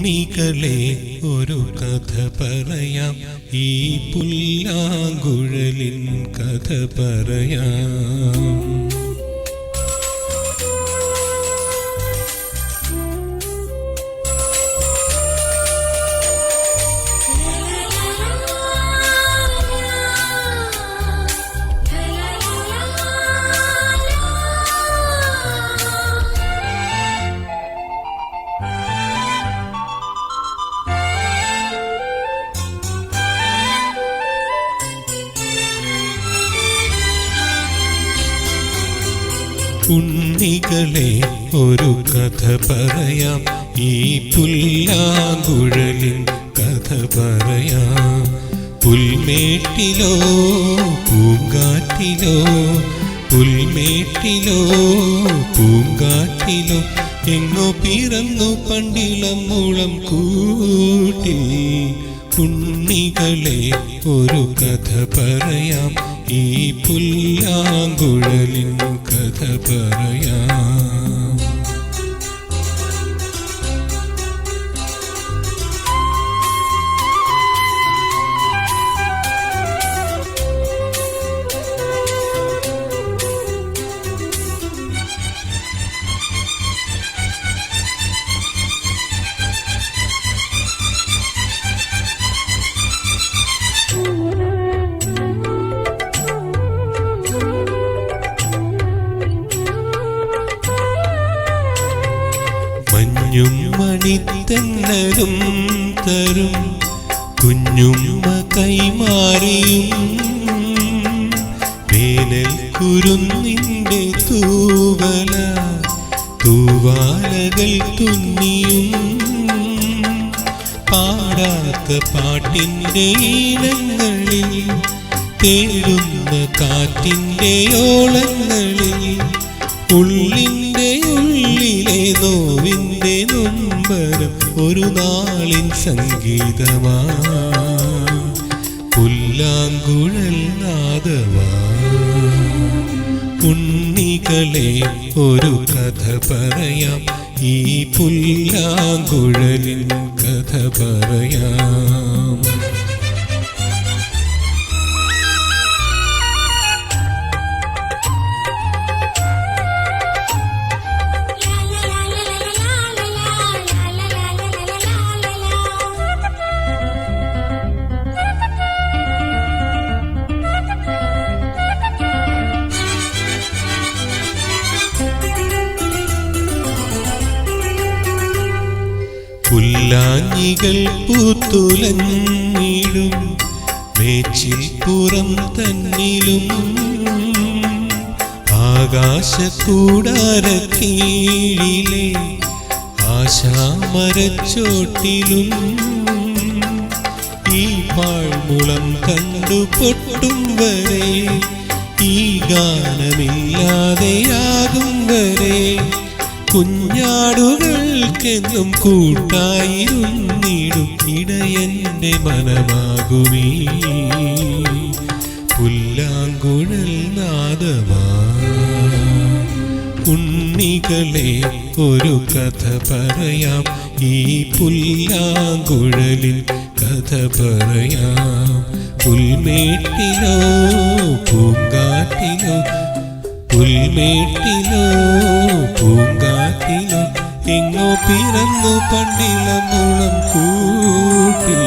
ഉണ്ണികളെ ഒരു കഥ പറയാം. ഈ പുല്ലാങ്കുഴലിൻ കഥ പറയാം. ഉണ്ണികളെ ഒരു കഥ പറയാം. ഈ പുല്ലാങ്കുഴലിൻ കഥ പറയാം. പുൽമേട്ടിലോ പൂങ്കാറ്റിലോ പുൽമേട്ടിലോ പൂങ്കാറ്റിലോ എങ്ങോ പിറന്നു പണ്ടിളം മുളം കൂട്ടി ഉണ്ണികളെ ഒരു കഥ പറയാം. ഈ പുല്ലാങ്കുഴലിൻ കഥ പറയാം. മഞ്ഞും മണിത്തെന്നലും തരും. കുഞ്ഞുമ്മ കൈമാറിയും വേനൽ കുരുന്നിന്റെ തൂവല തൂവാലകൾ തുന്നിയും പാടാത്ത പാട്ടിന്റെ ഇനങ്ങളിൽ തേടുന്ന കാറ്റിന്റെ ഓളങ്ങളിൽ ഉള്ളിന്റെ ഉള്ളിലെ നോവിന്റെ നൊമ്പരം ഒരു നാളിൻ സംഗീതമാ. പുല്ലാങ്കുഴൽ നാദവാ. ഉണ്ണികളെ ഒരു കഥ പറയാം. ഈ പുല്ലാങ്കുഴലിൻ കഥ പറയാം. പുല്ലാഞ്ഞികൾ പൂത്തുലഞ്ഞിടും മേച്ചിൽ പുറം തന്നിലും ആകാശക്കൂടാരക്കീഴിലെ ആശാമരച്ചോട്ടിലും ഈ പാഴ്മുളം കണ്ടു പൊട്ടും വരെ ഈ ഗാനമില്ലാതെയാകും വരെ കുഞ്ഞാടുകൾക്കെന്നും കൂട്ടായിരുന്നിടും ഇടയന്റെ മനമാകുമേ. പുല്ലാങ്കുഴൽ നാദമാ. ഉണ്ണികളെ ഒരു കഥ പറയാം. ഈ പുല്ലാങ്കുഴലിൽ കഥ പറയാം. പുൽമേട്ടിലോ പൂങ്കാട്ടിലോ പുൽമേട്ടിലോ പൂങ്കാറ്റിലോ എങ്ങോ പിറന്നു പണ്ടിളമുളം കൂട്ടിൽ